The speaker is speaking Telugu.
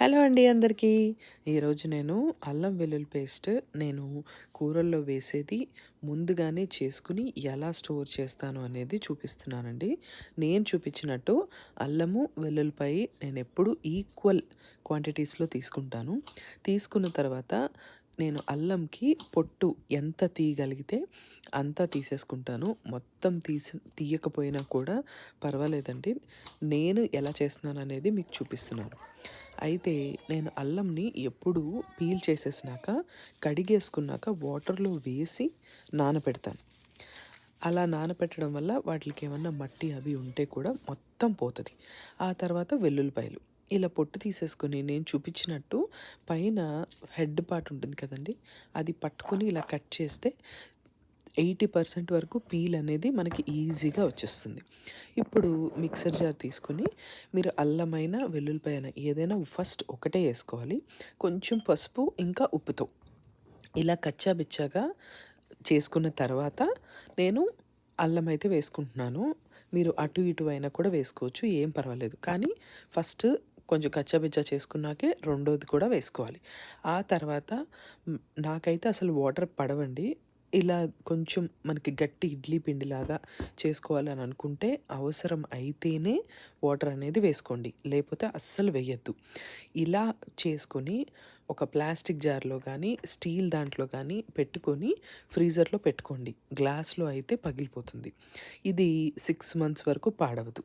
హలో అండి అందరికీ. ఈరోజు నేను అల్లం వెల్లుల్లి పేస్ట్ నేను కూరల్లో వేసేది ముందుగానే చేసుకుని ఎలా స్టోర్ చేస్తాను అనేది చూపిస్తున్నానండి. నేను చూపించినట్టు అల్లము వెల్లుల్లిపాయ నేను ఎప్పుడు ఈక్వల్ క్వాంటిటీస్లో తీసుకుంటాను. తీసుకున్న తర్వాత నేను అల్లంకి పొట్టు ఎంత తీయగలిగితే అంతా తీసేసుకుంటాను. మొత్తం తీసి తీయకపోయినా కూడా పర్వాలేదండి. నేను ఎలా చేస్తున్నాను అనేది మీకు చూపిస్తున్నాను. అయితే నేను అల్లంని ఎప్పుడు పీల్ చేసేసినాక కడిగేసుకున్నాక వాటర్లో వేసి నానపెడతాను. అలా నానపెట్టడం వల్ల వాటికి ఏమన్నా మట్టి అవి ఉంటే కూడా మొత్తం పోతుంది. ఆ తర్వాత వెల్లుల్లిపాయలు. ఇలా పొట్టు తీసేసుకొని నేను చూపించినట్టు పైన హెడ్ పార్ట్ ఉంటుంది కదండి అది పట్టుకొని ఇలా కట్ చేస్తే ఎయిటీ పర్సెంట్ వరకు పీల్ అనేది మనకి ఈజీగా వచ్చేస్తుంది. ఇప్పుడు మిక్సర్ జార్ తీసుకుని మీరు అల్లమైన వెల్లుల్లిపాయన ఏదైనా ఫస్ట్ ఒకటే వేసుకోవాలి. కొంచెం పసుపు ఇంకా ఉప్పుతో. ఇలా కచ్చా బిచ్చాగా చేసుకున్న తర్వాత నేను అల్లం అయితే వేసుకుంటున్నాను. మీరు అటు ఇటు అయినా కూడా వేసుకోవచ్చు ఏం పర్వాలేదు. కానీ ఫస్ట్ కొంచెం కచ్చాబిచ్చా చేసుకున్నాకే రెండోది కూడా వేసుకోవాలి. ఆ తర్వాత నాకైతే అసలు వాటర్ పడవండి. ఇలా కొంచెం మనకి గట్టి ఇడ్లీ పిండిలాగా చేసుకోవాలని అనుకుంటే అవసరం అయితేనే వాటర్ అనేది వేసుకోండి. లేకపోతే అస్సలు వేయద్దు. ఇలా చేసుకొని ఒక ప్లాస్టిక్ జార్లో కానీ స్టీల్ దాంట్లో కానీ పెట్టుకొని ఫ్రీజర్లో పెట్టుకోండి. గ్లాస్లో అయితే పగిలిపోతుంది. ఇది సిక్స్ మంత్స్ వరకు పాడవదు.